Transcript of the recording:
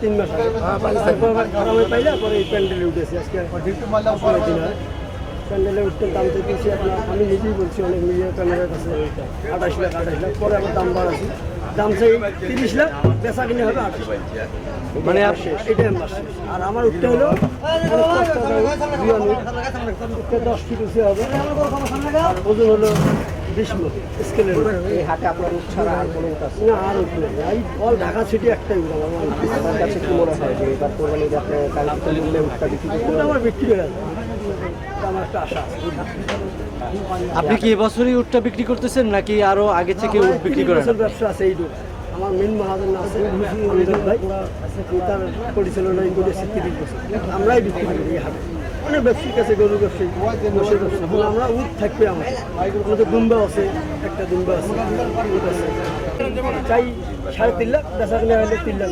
তিন মাস আবার পাইলে পরে এই প্যান্ডেলে উঠেছি। আজকে পরের দিন হয়। প্যান্ডেলে উঠতে দাম আপনার আমি নিজেই বলছি অনেক মিডিয়া ক্যামেরার কাছে আঠাশ লাখ আঠাশ লাখ। পরে আবার দাম বাড়াচ্ছি। দাম চাই তিরিশ লাখ বেচা কিনে হবে আঠাশ মানে আর শেষ এটাই আমার শেষ। আর আমার উঠতে হলো। উঠতে দশ ফিট উঁচু হবে। ওজন হলো বিশ মন স্কেলের এই হাটে আপনার উঠ ছাড়া আর কোনো উঠ আছে? না আর উঠবে না। এই অল ঢাকা সিটি একটাই উঠাম আমার কাছে কি মনে হয় যে এবার কোরবানিতে আপনি কাঙ্ক্ষিত মূল্যে উঠটা বিক্রি করতে আমার বিক্রি হয়ে যাবে আমার একটা আশা আপনি কি এবছরই উঠটা বিক্রি করতেছেন নাকি আরও আগে থেকে উঠ বিক্রি করেন? ব্যবসা আছে এই আমার মেন মহাজন আছে অমিতাভ ভাই আমি তার পরিচালনা করেছে তিরিশ বছর আমরাই বিক্রি করি এই হাটে। অনেক ব্যবসায়িক কাছে গরু ব্যবসায়ী বসে ব্যবসা কিন্তু আমরা উঠ থাকবে আমার আমাদের দুম্বা আছে, একটা দুম্বা আছে চাই সাড়ে তিন লাখ বেচা কিনে তিন লাখ।